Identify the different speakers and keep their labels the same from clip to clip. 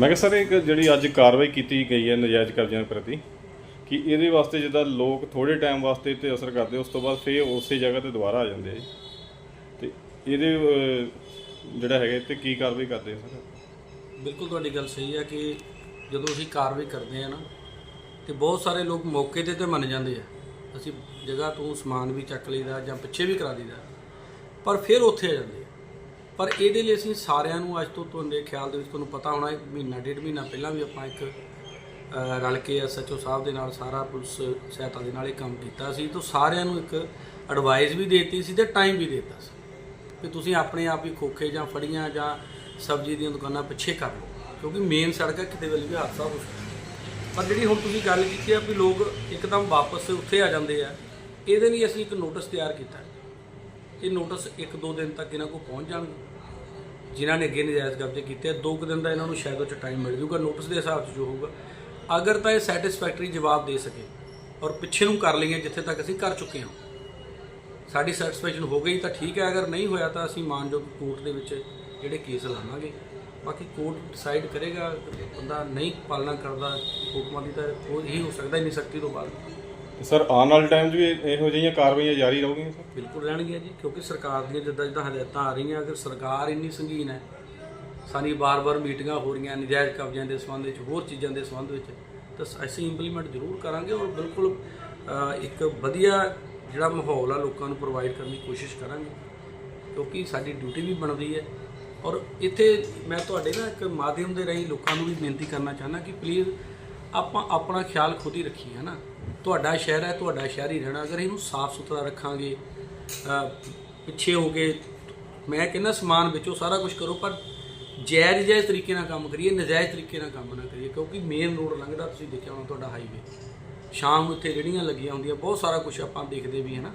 Speaker 1: ਮੈਂ ਕਿਹਾ ਸਰ ਇੱਕ ਜਿਹੜੀ ਅੱਜ ਕਾਰਵਾਈ ਕੀਤੀ ਗਈ ਹੈ ਨਜਾਇਜ਼ ਕਬਜ਼ਿਆਂ ਪ੍ਰਤੀ ਕਿ ਇਹਦੇ ਵਾਸਤੇ ਜਿੱਦਾਂ ਲੋਕ ਥੋੜੇ ਟਾਈਮ ਵਾਸਤੇ ਤੇ ਅਸਰ ਕਰਦੇ ਉਸ ਤੋਂ ਬਾਅਦ ਫੇਰ ਉਸੇ ਜਗ੍ਹਾ ਤੇ ਦੁਬਾਰਾ ਆ ਜਾਂਦੇ ਆ ਜੀ। ਤੇ ਇਹਦੇ ਅਹ, ਜਿਹੜਾ ਹੈਗਾ ਤੇ ਕੀ ਕਾਰਵਾਈ ਕਰਦੇ ਆ ਸਰ?
Speaker 2: ਬਿਲਕੁਲ ਤੁਹਾਡੀ ਗੱਲ ਸਹੀ ਹੈ ਕਿ ਜਦੋਂ ਅਸੀਂ ਕਾਰਵਾਈ ਕਰਦੇ ਆ ਨਾ ਤੇ ਬਹੁਤ ਸਾਰੇ ਲੋਕ ਮੌਕੇ ਤੇ ਤੇ ਮੰਨ ਜਾਂਦੇ ਆ। ਅਸੀਂ ਜਗ੍ਹਾ ਤੋਂ ਸਮਾਨ ਵੀ ਚੱਕ ਲਈਦਾ ਜਾਂ ਪਿੱਛੇ ਵੀ ਕਰਾ ਦਈਦਾ ਪਰ ਫਿਰ ਉੱਥੇ ਆ ਜਾਂਦੇ ਆ। ਪਰ ਇਹਦੇ ਲਈ ਅਸੀਂ ਸਾਰਿਆਂ ਨੂੰ ਅੱਜ ਤੋਂ ਤੁਹਾਡੇ ਖਿਆਲ ਦੇ ਵਿੱਚ ਤੁਹਾਨੂੰ ਪਤਾ ਹੋਣਾ ਇੱਕ ਮਹੀਨਾ, ਡੇਢ ਮਹੀਨਾ ਪਹਿਲਾਂ ਵੀ ਆਪਾਂ ਇੱਕ ਰਲ ਕੇ ਐਸਐਚਓ ਸਾਹਿਬ ਦੇ ਨਾਲ ਸਾਰਾ ਪੁਲਿਸ ਸਹਾਇਤਾ ਦੇ ਨਾਲ ਇਹ ਕੰਮ ਕੀਤਾ ਸੀ ਤਾਂ ਸਾਰਿਆਂ ਨੂੰ ਇੱਕ ਐਡਵਾਈਸ ਵੀ ਦਿੱਤੀ ਸੀ ਤੇ ਟਾਈਮ ਵੀ ਦਿੱਤਾ ਸੀ ਕਿ ਤੁਸੀਂ ਆਪਣੇ ਆਪ ਹੀ ਖੋਖੇ ਜਾਂ ਫੜੀਆਂ ਜਾਂ ਸਬਜ਼ੀ ਦੀਆਂ ਦੁਕਾਨਾਂ ਪਿੱਛੇ ਕਰ ਲਓ, ਕਿਉਂਕਿ ਮੇਨ ਸੜਕ ਹੈ, ਕਿਤੇ ਵੇਲੇ ਵੀ ਹਾਦਸਾ ਹੋ ਸਕਦਾ ਪਰ ਜਿਹੜੀ ਹੁਣ ਤੁਸੀਂ ਗੱਲ ਕੀਤੀ ਆ ਵੀ ਲੋਕ ਇੱਕਦਮ ਵਾਪਸ ਉੱਥੇ ਆ ਜਾਂਦੇ ਆ, ਇਹਦੇ ਲਈ ਅਸੀਂ ਇੱਕ ਨੋਟਿਸ ਤਿਆਰ ਕੀਤਾ ਇਹ ਨੋਟਿਸ ਇੱਕ ਦੋ ਦਿਨ ਤੱਕ ਇਹਨਾਂ ਕੋਲ ਪਹੁੰਚ ਜਾਣਗੇ। ਜਿਨ੍ਹਾਂ ਨੇ ਅੱਗੇ ਨਜਾਇਜ਼ ਕਬਜ਼ੇ ਕੀਤੇ ਆ, ਦੋ ਕੁ ਦਿਨ ਦਾ ਇਹਨਾਂ ਨੂੰ ਸ਼ਾਇਦ ਉਹ ਚ ਟਾਈਮ ਮਿਲ ਜੂਗਾ ਨੋਟਿਸ ਦੇ ਹਿਸਾਬ 'ਚ ਜੋ ਹੋਊਗਾ। ਅਗਰ ਤਾਂ ਇਹ ਸੈਟੀਸਫੈਕਟਰੀ ਜਵਾਬ ਦੇ ਸਕੇ ਔਰ ਪਿੱਛੇ ਨੂੰ ਕਰ ਲਈਏ ਜਿੱਥੇ ਤੱਕ ਅਸੀਂ ਕਰ ਚੁੱਕੇ ਹਾਂ। ਸਾਡੀ ਸੈਟੀਸਫੈਕਸ਼ਨ ਹੋ ਗਈ ਤਾਂ ਠੀਕ ਹੈ, ਅਗਰ ਨਹੀਂ ਹੋਇਆ ਤਾਂ ਅਸੀਂ ਮਾਨਯੋਗ ਕੋਰਟ ਦੇ ਵਿੱਚ ਜਿਹੜੇ ਕੇਸ ਲਾਵਾਂਗੇ। ਬਾਕੀ ਕੋਰਟ ਡਿਸਾਈਡ ਕਰੇਗਾ, ਬੰਦਾ ਨਹੀਂ ਪਾਲਣਾ ਕਰਦਾ ਹੁਕਮਾਂ ਦੀ ਤਾਂ ਉਹ ਹੀ ਹੋ ਸਕਦਾ, ਇੰਨੀ ਸਖਤੀ ਤੋਂ ਬਾਅਦ।
Speaker 1: ਸਰ ਆਉਣ ਵਾਲੇ ਟਾਈਮ 'ਚ ਵੀ ਇਹੋ ਜਿਹੀਆਂ ਕਾਰਵਾਈਆਂ ਜਾਰੀ ਰਹੂਗੀਆਂ ਸਰ?
Speaker 2: ਬਿਲਕੁਲ ਰਹਿਣਗੀਆਂ ਜੀ ਕਿਉਂਕਿ ਸਰਕਾਰ ਦੀਆਂ ਜਿੱਦਾਂ ਜਿੱਦਾਂ ਹਦਾਇਤਾਂ ਆ ਰਹੀਆਂ ਅਗਰ ਸਰਕਾਰ ਇੰਨੀ ਸੰਗੀਨ ਹੈ ਸਾਡੀ ਬਾਰ-ਬਾਰ ਮੀਟਿੰਗਾਂ ਹੋ ਰਹੀਆਂ ਨਜਾਇਜ਼ ਕਬਜ਼ਿਆਂ ਦੇ ਸੰਬੰਧ ਵਿੱਚ ਹੋਰ ਚੀਜ਼ਾਂ ਦੇ ਸੰਬੰਧ ਵਿੱਚ ਤਾਂ ਅਸੀਂ ਇੰਪਲੀਮੈਂਟ ਜ਼ਰੂਰ ਕਰਾਂਗੇ ਔਰ ਬਿਲਕੁਲ ਅ, ਇੱਕ ਵਧੀਆ ਜਿਹੜਾ ਮਾਹੌਲ ਆ ਲੋਕਾਂ ਨੂੰ ਪ੍ਰੋਵਾਈਡ ਕਰਨ ਦੀ ਕੋਸ਼ਿਸ਼ ਕਰਾਂਗੇ ਕਿਉਂਕਿ ਸਾਡੀ ਡਿਊਟੀ ਵੀ ਬਣਦੀ ਹੈ। ਔਰ ਇੱਥੇ ਮੈਂ ਤੁਹਾਡੇ ਨਾ ਇੱਕ ਮਾਧਿਅਮ ਦੇ ਰਾਹੀਂ ਲੋਕਾਂ ਨੂੰ ਵੀ ਬੇਨਤੀ ਕਰਨਾ ਚਾਹੁੰਦਾ ਕਿ ਪਲੀਜ਼ ਆਪਾਂ ਆਪਣਾ ਖਿਆਲ ਖੁਦ ਹੀ ਰੱਖੀਏ ਹੈ ਨਾ ਤੁਹਾਡਾ ਸ਼ਹਿਰ ਹੈ, ਤੁਹਾਡਾ ਸ਼ਹਿਰ ਹੀ ਰਹਿਣਾ। ਅਗਰ ਇਹਨੂੰ ਸਾਫ਼ ਸੁਥਰਾ ਰੱਖਾਂਗੇ ਪਿੱਛੇ ਹੋ ਕੇ, ਮੈਂ ਕਹਿੰਦਾ ਸਮਾਨ ਵਿੱਚੋਂ ਸਾਰਾ ਕੁਝ ਕਰੋ, ਪਰ ਜਾਇਜ਼ ਜਾਇਜ਼ ਤਰੀਕੇ ਨਾਲ ਕੰਮ ਕਰੀਏ, ਨਜਾਇਜ਼ ਤਰੀਕੇ ਨਾਲ ਕੰਮ ਨਾ ਕਰੀਏ, ਕਿਉਂਕਿ ਮੇਨ ਰੋਡ ਲੰਘਦਾ, ਤੁਸੀਂ ਦੇਖਿਆ ਹੋਣਾ ਤੁਹਾਡਾ ਹਾਈਵੇ ਸ਼ਾਮ ਨੂੰ ਇੱਥੇ ਰੇਹੜੀਆਂ ਲੱਗੀਆਂ ਹੁੰਦੀਆਂ, ਬਹੁਤ ਸਾਰਾ ਕੁਝ ਆਪਾਂ ਦੇਖਦੇ ਵੀ ਹੈ ਨਾ,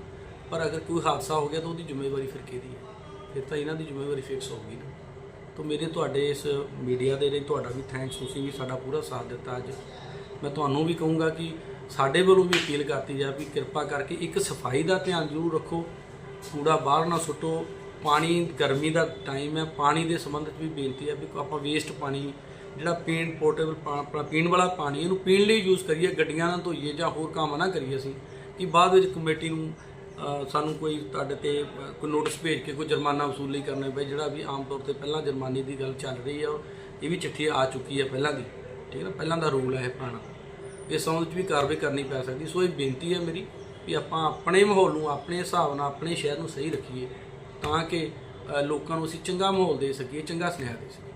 Speaker 2: ਪਰ ਅਗਰ ਕੋਈ ਹਾਦਸਾ ਹੋ ਗਿਆ ਤਾਂ ਉਹਦੀ ਜ਼ਿੰਮੇਵਾਰੀ ਫਿਰ ਕਿਹਦੀ ਹੈ? ਫਿਰ ਤਾਂ ਇਹਨਾਂ ਦੀ ਜ਼ਿੰਮੇਵਾਰੀ ਫਿਕਸ ਹੋਊਗੀ ਨਾ। ਤਾਂ ਮੇਰੇ ਤੁਹਾਡੇ ਇਸ ਮੀਡੀਆ ਦੇ ਲਈ ਤੁਹਾਡਾ ਵੀ ਥੈਂਕਸ ਤੁਸੀਂ ਵੀ ਸਾਡਾ ਪੂਰਾ ਸਾਥ ਦਿੱਤਾ ਅੱਜ। ਮੈਂ ਤੁਹਾਨੂੰ ਵੀ ਕਹੂੰਗਾ ਕਿ ਸਾਡੇ ਵੱਲੋਂ ਵੀ ਅਪੀਲ ਕਰਤੀ ਜਾ ਵੀ ਕਿਰਪਾ ਕਰਕੇ ਇੱਕ ਸਫ਼ਾਈ ਦਾ ਧਿਆਨ ਜ਼ਰੂਰ ਰੱਖੋ, ਕੂੜਾ ਬਾਹਰ ਨਾ ਸੁੱਟੋ, ਪਾਣੀ, ਗਰਮੀ ਦਾ ਟਾਈਮ ਹੈ, ਪਾਣੀ ਦੇ ਸੰਬੰਧ ਵਿੱਚ ਵੀ ਬੇਨਤੀ ਹੈ ਵੀ ਆਪਾਂ ਵੇਸਟ ਪਾਣੀ, ਜਿਹੜਾ ਪੀਣ ਪੋਰਟੇਬਲ ਆਪਣਾ ਪੀਣ ਵਾਲਾ ਪਾਣੀ, ਇਹਨੂੰ ਪੀਣ ਲਈ ਯੂਜ਼ ਕਰੀਏ, ਗੱਡੀਆਂ ਨਾਲ ਧੋਈਏ ਜਾਂ ਹੋਰ ਕੰਮ ਨਾ ਕਰੀਏ ਅਸੀਂ, ਕਿ ਬਾਅਦ ਵਿੱਚ ਕਮੇਟੀ ਨੂੰ ਸਾਨੂੰ ਕੋਈ ਤੁਹਾਡੇ ਤੇ, ਕੋਈ ਨੋਟਿਸ ਭੇਜ ਕੇ ਕੋਈ ਜੁਰਮਾਨਾ ਵਸੂਲ ਨਹੀਂ ਕਰਨਾ ਪਏ, ਜਿਹੜਾ ਵੀ ਆਮ ਤੌਰ ਤੇ ਪਹਿਲਾਂ ਜੁਰਮਾਨੇ ਦੀ ਗੱਲ ਚੱਲ ਰਹੀ ਹੈ ਔਰ ਇਹ ਵੀ ਚਿੱਠੀ ਆ ਚੁੱਕੀ ਹੈ ਪਹਿਲਾਂ ਦੀ, ਠੀਕ ਹੈ ਨਾ? ਪਹਿਲਾਂ ਦਾ ਰੂਲ ਹੈ ਇਹ ਪੁਰਾਣਾ। ਇਸ ਸੰਬੰਧ ਵਿੱਚ ਵੀ ਕਾਰਵਾਈ ਕਰਨੀ ਪੈ ਸਕਦੀ। ਸੋ ਇਹ ਬੇਨਤੀ ਹੈ ਮੇਰੀ ਵੀ ਆਪਾਂ ਆਪਣੇ ਮਾਹੌਲ ਨੂੰ, ਆਪਣੇ ਹਿਸਾਬ ਨਾਲ, ਆਪਣੇ ਸ਼ਹਿਰ ਨੂੰ ਸਹੀ ਰੱਖੀਏ ਤਾਂ ਕਿ ਲੋਕਾਂ ਨੂੰ ਅਸੀਂ ਚੰਗਾ ਮਾਹੌਲ ਦੇ ਸਕੀਏ, ਚੰਗਾ ਸੁਨੇਹਾ ਦੇ ਸਕੀਏ।